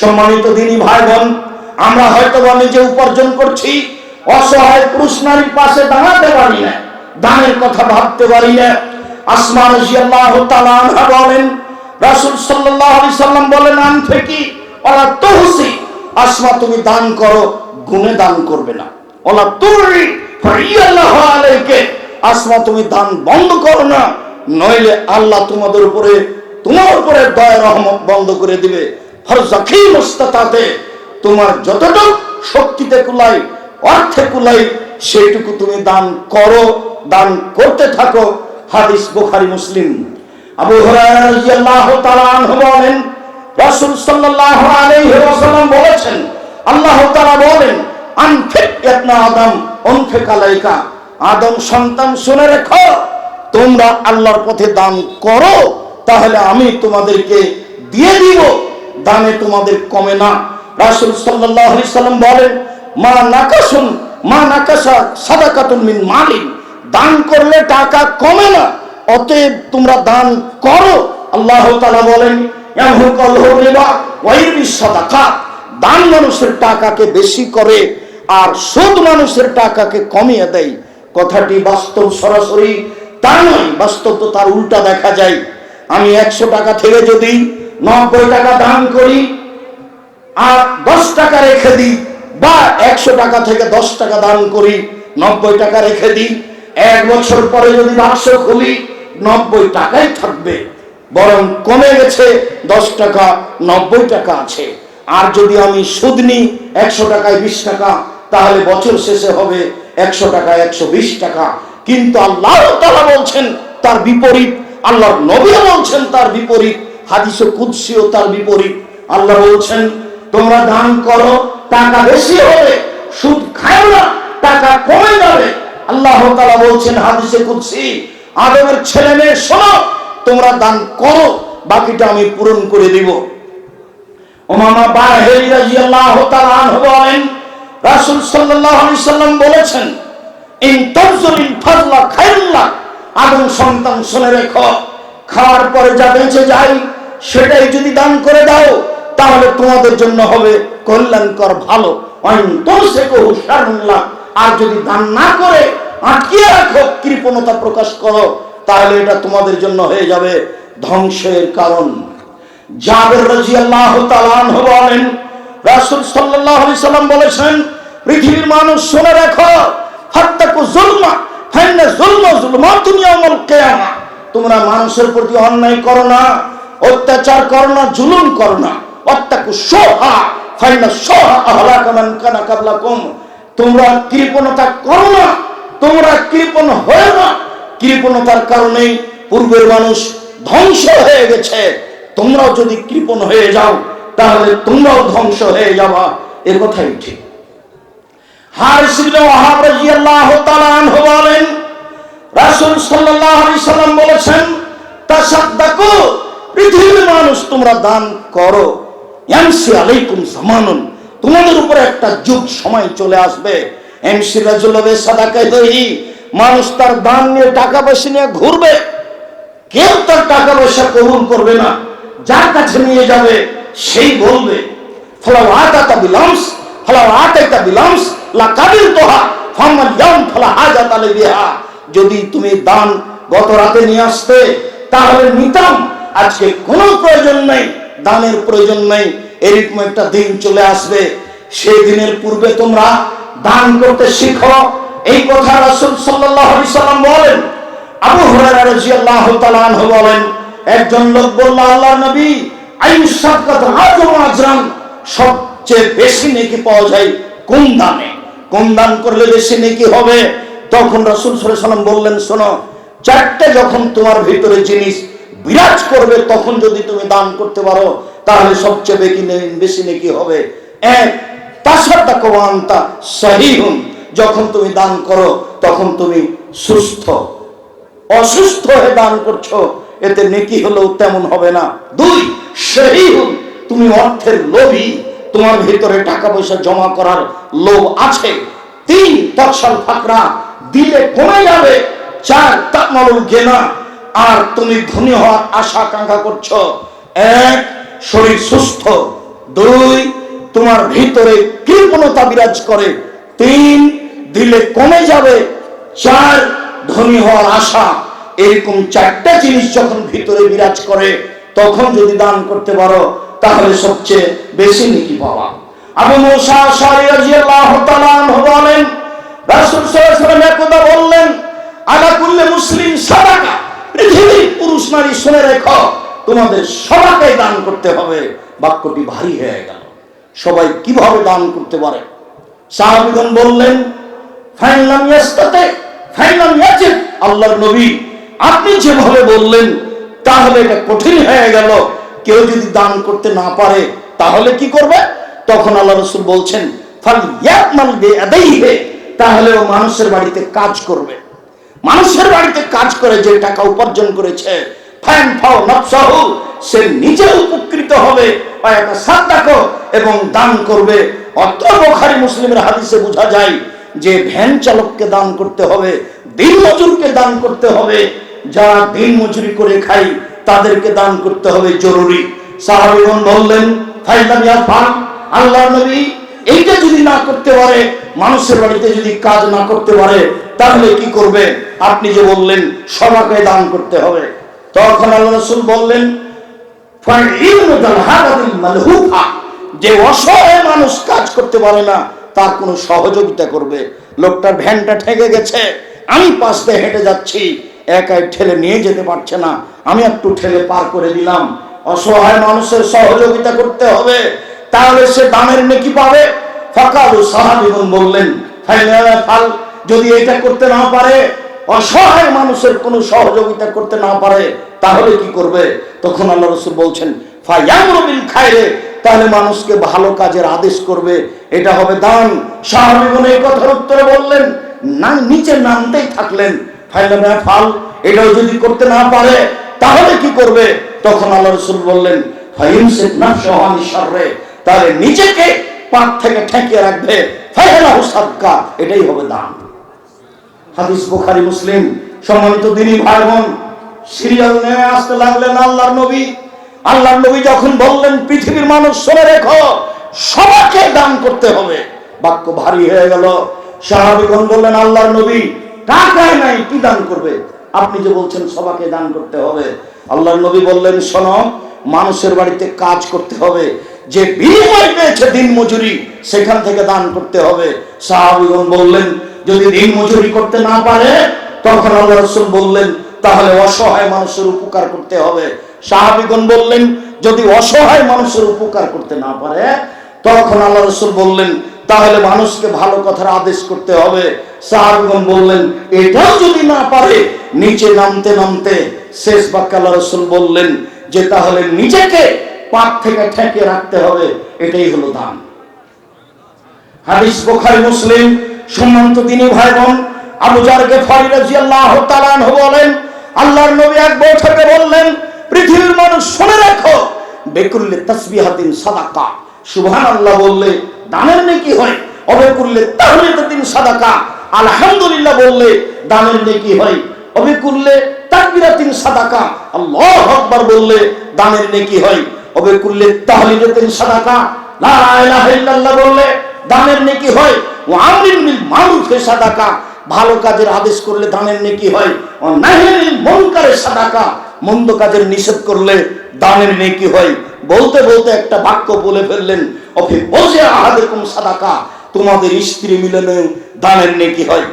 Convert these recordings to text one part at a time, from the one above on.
সম্মানিত দিনী ভাই বোন আমরা হয়তো নিজে উপার্জন করছি, অসহায় পুরুষ নারীর পাশে দাঁড়াতে পারি না, দানের কথা ভাবতে পারি না। আসমা রাজিয়াল্লাহু তাআলা বলেন, রাসূল আলাইহি সাল্লাম বলেন, আন থেকে ওলা তহসি আসমা তুমি দান করো, গুণে দান করবে না। ওলা তুরি আসমা তুমি দান বন্ধ করো না, নইলে আল্লাহ তোমাদের উপরে, তোমার উপরে দয়া রহমত বন্ধ করে দিবে। ফরজাকি মুস্তাতাতে তোমার যতটুকু শক্তিতে কুলাই অর্থে কুলাই সেইটুকু তুমি দান করো, দান করতে থাকো, হাদিস বুখারী, মুসলিম। আবু হুরায়রা রাদিয়াল্লাহু তাআলা আনহু বলেন, রাসূল সাল্লাল্লাহু আলাইহি ওয়াসাল্লাম বলেছেন, আল্লাহ তাআলা বলেন, আনফিক ইবনা আদম উনফিক আলাইকা। আদম সন্তান শুনে রেখো, তোমরা আল্লাহর পথে দান করো, তাহলে আমি তোমাদেরকে দিয়ে দিব। দানে তোমাদের কমে না। রাসুল সাল্লাম বলেন, মা নাকাসুন, মা নাকাসা সাদাকাতুন মিন মালিন। দান করলে টাকা কমে না, অতএব তোমরা দান করো। আল্লাহ বলেন দান মানুষের টাকাকে বেশি করে, আর সুদ মানুষের টাকাকে কমিয়ে দেয়। কথাটি বাস্তব সরাসরি তা নয়, বাস্তব তো তার উল্টা দেখা যায়। আমি একশো টাকা থেকে যদি নব্বই টাকা দান করি আর দশ টাকা রেখে দিই বা একশো টাকা থেকে দশ টাকা দান করি, নব্বই টাকা রেখে দিই। এক বছর পরে যদি বাক্স খুলি, নব্বই টাকাই থাকবে। বরং কমে গেছে দশ টাকা, নব্বই টাকা আছে। আর যদি আমি সুদ নিই, একশো টাকায় বিশ টাকা, তাহলে বছর শেষে হবে একশো টাকা, একশো বিশ টাকা। কিন্তু আল্লাহ তালা বলছেন, তার বিপরীত, আল্লাহর নবীও বলছেন, তার বিপরীত। হাদিস কুৎসিও তার বিপরীত। আল্লাহ বলছেন, তোমরা দান করো, টাকা বেশি হবে সুদ খায় না, টাকা কমে যাবে। আল্লাহ তালা বলছেন হাদিসে কুৎসি আদমের ছেলে মেয়ে, শোনো, তোমরা দান করো, বাকিটা আমি পূরণ করে দিব। ওমামা বাহেরি রাদিয়াল্লাহু তাআলা আনহু বলেন, রাসূল সাল্লাল্লাহু আলাইহি সাল্লাম বলেছেন, ইন তাবজুলিল ফাজলা খায়রুল্লাহ আদম সন্তান শুনে রেখো, খাওয়ার পরে যা বেঁচে যায় সেটাই যদি দান করে দাও, তাহলে তোমাদের জন্য হবে কল্যাণকর ভালো। আর যদি দান না করে, আটকিয়ে রাখো, কৃপণতা প্রকাশ করো, তাহলে এটা তোমাদের জন্য হয়ে যাবে ধ্বংসের কারণ। জাবের সাল্লাম বলেছেন, পৃথিবীর মানুষ শুনে রাখো তোমরা মানুষের প্রতি অন্যায় করো না। অত্যাচার করো না, জুলুম করো না। অত্যাকু সোহা ফাইন্না সোহা আহলাকা মান কানা কাবলাকুম। তোমরা কৃপণতা করো না, তোমরা কৃপণ হয়ে না। কৃপণতার কারণেই পূর্বের মানুষ ধ্বংস হয়ে গেছে। তোমরাও যদি কৃপণ হয়ে যাও, তাহলে তোমরাও ধ্বংস হয়ে যাবা। এ কথাই ঠিক। বলেন, রাসূল সাল্লাম বলেছেন, তাসাদদাকু পৃথিবীর মানুষ তোমরা দান করো। ইয়ামসি আলাইকুম জামানুন। তোমাদের উপরে একটা যুগ সময় চলে আসবে। এমসি রাজুলবে সাদাকাই দহি। মানুষ তার দান নিয়ে টাকা পয়সা নিয়ে ঘুরবে। কেউ তার টাকা পয়সা কবুল করবে না। যার কাছে নিয়ে যাবে, সেই বলবে ফলাও আতাতা বিলামস ফলাও আতাইতা বিলামস লা কাবিল তোহা, ফামাল ইয়াম ফলা হাজাত আলে বিহা। যদি তুমি দান গত রাতে নিয়ে আসতে, তাহলে নিতাম আজকে কোনো প্রয়োজন নেই, দানের প্রয়োজন নেই, এরকম একটা দিন চলে আসবে। সেই দিনের পূর্বে তোমরা দান করতে শিখো। এই কথা রাসূল সাল্লাল্লাহু আলাইহি সাল্লাম বলেন। আবু হুরায়রা রাদিয়াল্লাহু তাআলা আনহু বলেন, একজন লোক বলল, আল্লাহ নবী আইন সাদকাত আজম আজরান সবচেয়ে বেশি নেকি পাওয়া যায় কোন দানে? কোন দান করলে বেশি নেকি হবে? তখন রাসূল সাল্লাল্লাহু আলাইহি সাল্লাম বললেন, শোনো, চারটে যখন তোমার ভিতরে জিনিস বিরাজ করবে, তখন যদি তুমি দান করতে পারো, তাহলে সবচেয়ে বেশি বেশি নেকি হবে। সাহিহুন। যখন তুমি দান করো, তখন তুমি সুস্থ। অসুস্থ হয়ে দান করছ, এতে নেকি হলেও তেমন হবে না। দুই সেই তুমি অর্থের লোভী। তোমার ভিতরে টাকা পয়সা জমা করার লোভ আছে। তিন, তৎসল ফাকরা, দিলে কমে যাবে। চার, তাকমালুল গেনা। আর তুমি ধনী হওয়ার আশা আকাঙ্ক্ষা করছ। এক, শরীর সুস্থ। দুই, তোমার ভিতরে কৃপণতা বিরাজ করে। তিন, দিলে কমে যাবে। চার, ধনী হওয়ার আশা। এরকম চারটা জিনিস যখন ভিতরে বিরাজ করে, তখন যদি দান করতে পারো, তাহলে সবচেয়ে বেশি নেকি পাওয়া। আবু মুসা রাদিয়াল্লাহু তাআলা বলেন, রাসূল সাল্লাল্লাহু আলাইহি ওয়াসাল্লাম একদা বললেন, আলা কুল্লি মুসলিম সাদাকা। পৃথিবীর পুরুষ নারী শুনে রেখো, তোমাদের সবাইকে দান করতে হবে। বাক্যটি ভারী হয়ে গেল। সবাই কীভাবে দান করতে পারে? সাহাবীগণ বললেন ফাইনাম ইয়াস্তাতে ফাইনাম ইয়াজিদ আল্লাহর নবী আপনি যেভাবে বললেন, তাহলে এটা কঠিন হয়ে গেল। কেউ যদি দান করতে না পারে, তাহলে কি করবে? তখন আল্লাহ রসুল বলছেন, ফাল ইয়াকমাল বিয়াদাইহি তাহলে ও মানুষের বাড়িতে কাজ করবে। মানুষের বাড়িতে কাজ করে, যে টাকা উপার্জন করেছে সে নিজে উপকৃত হবে এবং দান করবে। অত্র বোখারি মুসলিমের হাদিসে বোঝা যায় যে ভ্যান চালককে দান করতে হবে, দিন মজুরকে দান করতে হবে। যারা দিন মজুরি করে খাই, তাদেরকে দান করতে হবে, জরুরি। সাহাবিগণ বললেন ফাইলাম ইয়া ফান আল্লাহ নবী এইটা যদি না করতে পারে মানুষের বাড়িতে যদি কাজ না করতে পারে, তাহলে কি করবে? আপনি যে বললেন সবাকে দান করতে হবে। তখন আল্লাহ রসুল বললেন যে অসহায় মানুষ কাজ করতে পারে না, তার কোনো সহযোগিতা করবে। লোকটার ভ্যানটা ঠেকে গেছে। আমি পাশ দিয়ে হেঁটে যাচ্ছি। একাই ঠেলে নিয়ে যেতে পারছে না। আমি একটু ঠেলে পার করে দিলাম। অসহায় মানুষের সহযোগিতা করতে হবে। তাহলে সে দামের নেকি পাবে? ফাকালু সাহাবিগুন বললেন যদি এটা করতে না পারে, অসহায় মানুষের কোনো সহযোগিতা করতে না পারে, তাহলে কি করবে? তখন আল্লাহ রসুল বলছেন ফায়ামরবিল খায়রে তাহলে মানুষকে ভালো কাজের আদেশ করবে, এটা হবে দান। সাহাবিগুন এই কথার উত্তরে বললেন, না, নিচে নামতেই থাকলেন। ফাইলামে ফাল এটাও যদি করতে না পারে, তাহলে কি করবে? তখন আল্লাহ রসুল বললেন ফাইমসিক নাফসাহানি শাররে তাহলে নিজেকে পাক থেকে ঠেকিয়ে রাখবে। এটাই হবে দান হাদিস বুখারী, মুসলিম, সম্মানিত দিনী ভাই বোন সিরিয়াল নেমে আসতে লাগলেন আল্লাহর নবী। আল্লাহর নবী যখন বললেন, পৃথিবীর মানুষ শুনে রেখো, সবাইকে দান করতে হবে। বাক্য ভারী হয়ে গেল। সাহাবিগণ বললেন, আল্লাহর নবী, টাকায় নাই, কি দান করবে? আপনি যে বলছেন সবাকে দান করতে হবে। আল্লাহর নবী বললেন, শোনো, মানুষের বাড়িতে কাজ করতে হবে। যে বিনিময় পেয়েছে দিন মজুরি, সেখান থেকে দান করতে হবে। সাহাবিগণ বললেন, যদি দিন মজুরি করতে না পারে, তখন আল্লাহ রসুল বললেন, তাহলে অসহায় মানুষের উপকার করতে হবে। সাহাবিগণ বললেন, যদি অসহায় মানুষের উপকার করতে না পারে, তখন আল্লাহ রসুল বললেন, তাহলে মানুষকে ভালো কথার আদেশ করতে হবে। সাহাবিগণ বললেন, এটাও যদি না পারে, নিচে নামতে নামতে শেষ বাক্য আল্লাহ রসুল বললেন যে, তাহলে নিজেকে পাক থেকে ঠেকে রাখতে হবে, এটাই হলো দান। হাদিস বোখারি, মুসলিম, সম্মানিত ভাই বোন আবু জারকে বলেন, আল্লাহর নবী এক বৈঠকে বললেন, পৃথিবীর মানুষ শুনে রাখো, বেকুল্লে সাদাকা। বললে, দানের নেকি হয়? অবেকুল্লে সাদাকা। আলহামদুলিল্লাহ বললে, দানের নেকি হয়। তাকবিরাতিন সাদাকা। আল্লাহু আকবার বললে, দানের নেকি হয়। অবেকুল্লে তাহলিলাতিন সাদাকা। লা ইলাহা ইল্লাল্লাহ বললে, দানের নেকি হয়, ও আমরিন মারুফে সাদাকা। ভালো কাজের আদেশ করলে দানের নেকি হয়, ও নাহিল মুনকারের সাদাকা। মন্দ কাজের নিষেধ করলে দানের নেকি হয়। বলতে বলতে একটা বাক্য বলে ফেললেন অফি বসে আহাদেরকম সাদাকা। তোমাদের স্ত্রী মিলনে দানের নেকি হয়।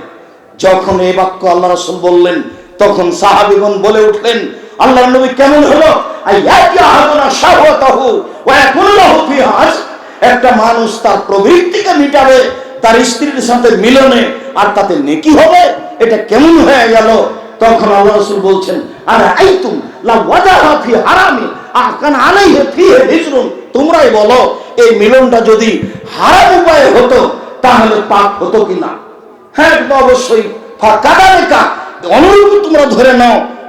যখন এই বাক্য আল্লাহ রাসূল বললেন, তখন সাহাবীগণ বলে উঠলেন আল্লাহর নবী কেমন হলো? একটা মানুষ তার প্রবৃত্তিকে মিটাবে, তার স্ত্রীর সাথে মিলনে, আর তাতে নেকি হবে? এটা কেমন হয়ে গেল? তখন আল্লাহ রাসূল বলছেন, আর আইতুম লা হারামি তোমরাই বলো, এই মিলনটা যদি হারাম উপায়ে হতো, তাহলে পাপ হতো কিনা? হ্যাঁ অবশ্যই। অনুরূপ তোমরা ধরে নাও।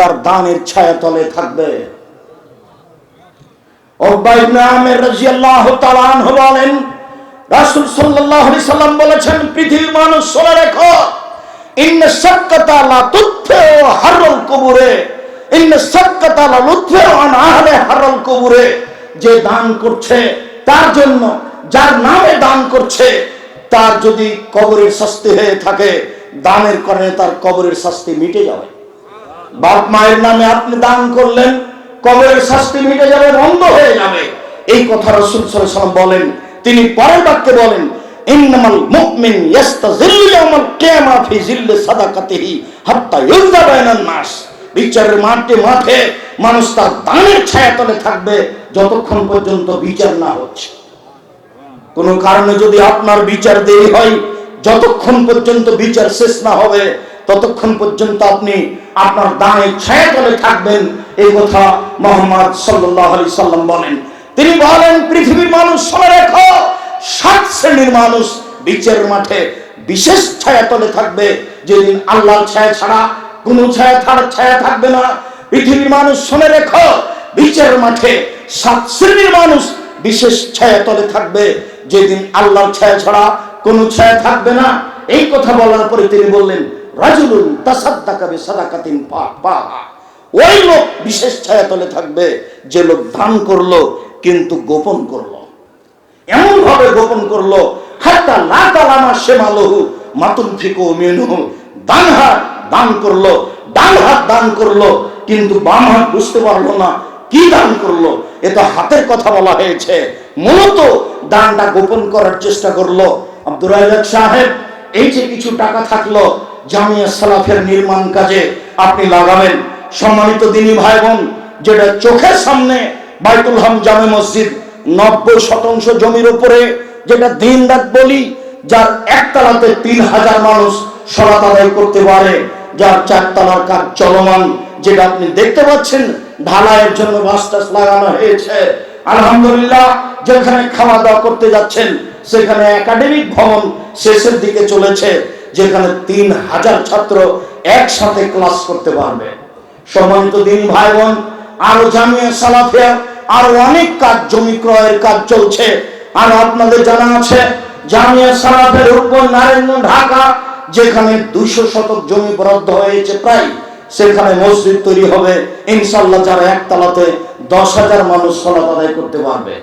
তার দানের ছায়া তলে থাকবে। বলেন, রাসূল সাল্লাম বলেছেন, পৃথিবীর মানুষ রেখো যে দান করছে তার জন্য, যার নামে দান করছে, তার যদি কবরের শাস্তি হয়ে থাকে, দানের কারণে তার কবরের শাস্তি মিটে যাবে। বাপ মায়ের নামে আপনি দান করলেন, কবরের শাস্তি মিটে যাবে, বন্ধ হয়ে যাবে। এই কথা রসুল সাল্লাম বলেন, তিনি পরের বাক্যে বলেন, ইন্নামাল মুমিন ইয়াস্তাযিল্লু ইয়াওমাল কিয়ামা ফি জিল্লি সাদাকাতিহি হাত্তা ইউযা বাইনান নাস। বিচারের মাঠে মাঠে মানুষ তার দানের ছায়া তলে থাকবে, যতক্ষণ পর্যন্ত বিচার না হচ্ছে। কোন কারণে যদি আপনার বিচার দেরি হয়, যতক্ষণ পর্যন্ত বিচার শেষ না হবে, ততক্ষণ পর্যন্ত আপনি আপনার দানে ছায়া তলে থাকবেন। এই কথা মোহাম্মদ সাল্লাহ আলি সাল্লাম বলেন। তিনি বলেন, পৃথিবীর মানুষ শুনে রেখো, সাত শ্রেণির মানুষ বিচারের মাঠে বিশেষ ছায়া তলে থাকবে। যেদিন আল্লাহর ছায়া ছাড়া কোনো ছায়া ছায়া থাকবে না। পৃথিবীর মানুষ শুনে রেখো বিচারের মাঠে সাত শ্রেণির মানুষ বিশেষ ছায়া তলে থাকবে। যেদিন আল্লাহর ছায়া ছাড়া কোনো ছায়া থাকবে না। এই কথা বলার পরে তিনি বললেন রাজুলুন তাসাদ্দাকা বিসাদাকাতিন পা ওই লোক বিশেষ ছায়া তলে থাকবে, যে লোক দান করল, কিন্তু গোপন করল। এমন ভাবে গোপন করল, হাত্তা লা তালামা শেমালহু মাতুন ফিকো মিনহু। ডান হাত দান করল, ডান হাত দান করল, কিন্তু বাম হাত বুঝতে পারল না কি দান করল। এ তো হাতের কথা বলা হয়েছে। মূলত দানটা গোপন করার চেষ্টা করল আব্দুর সাহেব। এই যে কিছু টাকা থাকল জামিয়া সালাফের নির্মাণ কাজে আপনি লাগাবেন। সম্মানিত দিনী ভাই বোন যেটা চোখের সামনে বাইতুল হাম জামে মসজিদ নব্বই শতাংশ জমির উপরে, যেটা দিন রাত বলি, যার একতলাতে তিন হাজার মানুষ সরাত আদায় করতে পারে, যার চারতলার কাজ চলমান, যেটা আপনি দেখতে পাচ্ছেন, ঢালাইয়ের জন্য বাস টাস লাগানো হয়েছে। আলহামদুলিল্লাহ, যেখানে খাওয়া দাওয়া করতে যাচ্ছেন, সেখানে একাডেমিক ভবন শেষের দিকে চলেছে। যেখানে তিন হাজার ছাত্র একসাথে ক্লাস করতে পারবে। সম্মানিত দিন ভাই বোন আরও জামিয়া সালাফিয়া, আরও অনেক কাজ জমি ক্রয়ের কাজ চলছে। আর আপনাদের জানা আছে, জামিয়া সালাফের উপর নারায়ণ ঢাকা, যেখানে দুইশো শতক জমি বরাদ্দ হয়েছে প্রায়, সেখানে মসজিদ তৈরি হবে। ইনশাল্লাহ যারা একতলাতে দশ হাজার মানুষ সলাত আদায় করতে পারবে।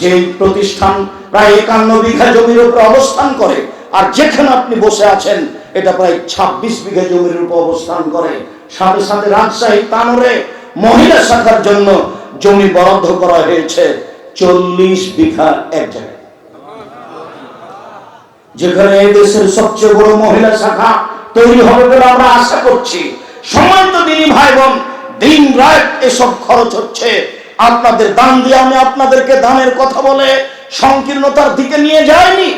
যে প্রতিষ্ঠান প্রায় একান্ন বিঘা জমির উপর অবস্থান করে আর যেখানে আপনি বসে আছেন, এটা প্রায় ছাব্বিশ বিঘা জমির উপর অবস্থান করে। সাথে সাথে রাজশাহী তানোরে মহিলা শাখার জন্য জমি বরাদ্দ করা হয়েছে চল্লিশ বিঘা এক যেখানে এই দেশের সবচেয়ে বড় মহিলা শাখা তৈরি হবে বলে আমরা আশা করছি। সম্মানিত দিনী ভাই বোন, দিন রাত এসব খরচ হচ্ছে। আপনাদের দান দিয়ে আমি আপনাদেরকে দানের কথা বলে সংকীর্ণতার দিকে নিয়ে যাইনি।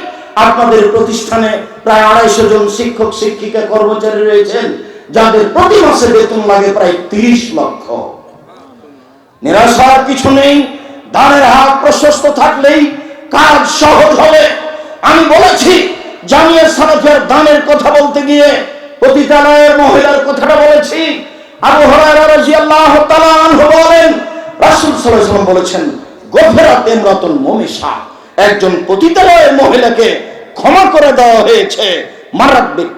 আপনাদের প্রতিষ্ঠানে প্রায় আড়াইশো জন শিক্ষক, শিক্ষিকা, কর্মচারী রয়েছেন, যাদের প্রতি মাসে বেতন লাগে প্রায় তিরিশ লক্ষ। নিরাশার কিছু নেই, দানের হাত প্রশস্ত থাকলেই কাজ সহজ হবে। আমি বলেছি জামিয়া সালাফের দানের কথা বলতে গিয়ে পতিতালয়ের মহিলার কথাটা বলেছি। আবু হুরায়রা রাদিয়াল্লাহু তাআলা আনহু বলেন, রাসূল সাল্লাল্লাহু আলাইহি ওয়াসাল্লাম বলেছেন, গফরাত ইমরাতুন মুমিসা একজন পতিতালয়ের মহিলাকে ক্ষমা করে দেওয়া হয়েছে। মারাত্মিক